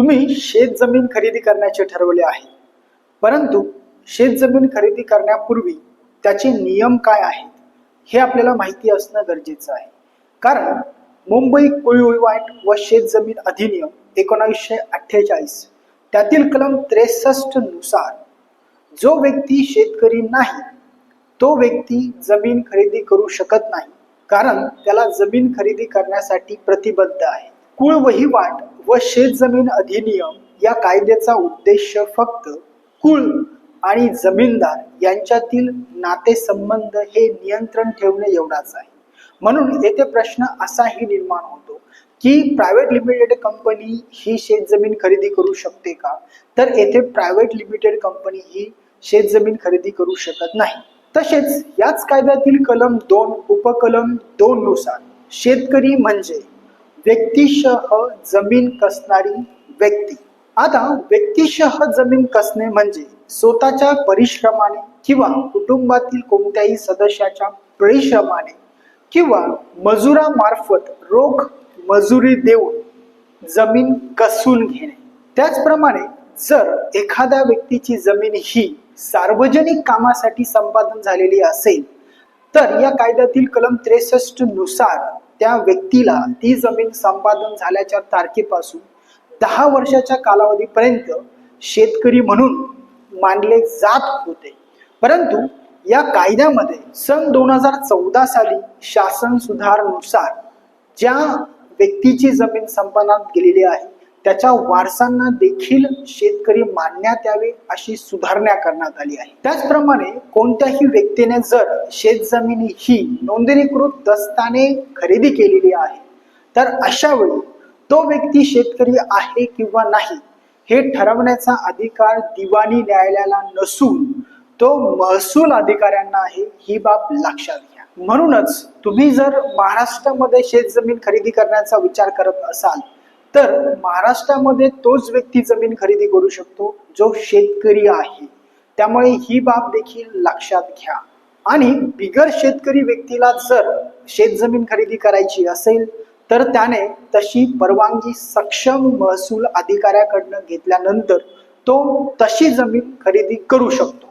तुम्ही शेत जमीन खरेदी करण्याचे ठरवले आहे. परंतु शेत जमीन खरेदी करण्यापूर्वी त्याचे नियम काय आहेत हे आपल्याला माहिती असणं गरजेचं आहे. कारण मुंबई कुळवाट व शेत जमीन अधिनियम एकोणावीसशे अठ्ठेचाळीस त्यातील कलम त्रेसष्टनुसार जो व्यक्ती शेतकरी नाही तो व्यक्ती जमीन खरेदी करू शकत नाही कारण त्याला जमीन खरेदी करण्यासाठी प्रतिबद्ध आहे. कुळ वहिवाट व शेत जमीन अधिनियम या कायद्याचा उद्देश फक्त कुळ आणि जमीनदार यांच्यातील नातेसंबंध हे नियंत्रण ठेवणे एवढाच आहे. म्हणून येथे प्रश्न असाही निर्माण होतो की प्रायव्हेट लिमिटेड कंपनी ही शेत जमीन खरेदी करू शकते का? तर येथे प्रायव्हेट लिमिटेड कंपनी ही शेत जमीन खरेदी करू शकत नाही. तसेच याच कायद्यातील कलम दोन उपकलम दोन नुसार शेतकरी म्हणजे व्यक्तिशः जमीन कसणारी व्यक्ती. आता व्यक्तिशः जमीन कसणे म्हणजे स्वतःच्या परिश्रमाने किंवा कुटुंबातील कोणत्याही सदस्याच्या परिश्रमाने किंवा मजुरामार्फत रोख मजुरी देऊन जमीन कसून घेणे. त्याचप्रमाणे जर एखाद्या व्यक्तीची जमीन ही सार्वजनिक कामासाठी संपादन झालेली असेल तर या कायद्यातील कलम त्रेसष्टनुसार त्या व्यक्तीला ती जमीन संपादन झाल्याच्या तारखेपासून दहा वर्षाच्या कालावधीपर्यंत शेतकरी म्हणून मानले जात होते. परंतु या कायद्यामध्ये सन दोन हजार चौदा साली शासन सुधारनुसार ज्या व्यक्तीची जमीन संपादनात गेलेली आहे त्याच्या वारसांना देखील शेतकरी मानण्यात यावे अशी सुधारणा करण्यात आली आहे. त्याचप्रमाणे कोणत्याही व्यक्तीने जर शेत ही नोंदणीकृत दस्ताने खरेदी केलेली आहे तर अशा वेळी तो व्यक्ती शेतकरी आहे किंवा नाही हे ठरवण्याचा अधिकार दिवाणी न्यायालयाला नसून तो महसूल अधिकाऱ्यांना आहे ही बाब लक्षात घ्या. म्हणूनच तुम्ही जर महाराष्ट्रामध्ये शेतजमीन खरेदी करण्याचा विचार करत असाल तर महाराष्ट्रामध्ये तोच व्यक्ती जमीन खरेदी करू शकतो जो शेतकरी आहे. त्यामुळे ही बाब देखील लक्षात घ्या. आणि बिगर शेतकरी व्यक्तीला जर शेत जमीन खरेदी करायची असेल तर त्याने तशी परवानगी सक्षम महसूल अधिकाऱ्याकडनं घेतल्यानंतर तो तशी जमीन खरेदी करू शकतो.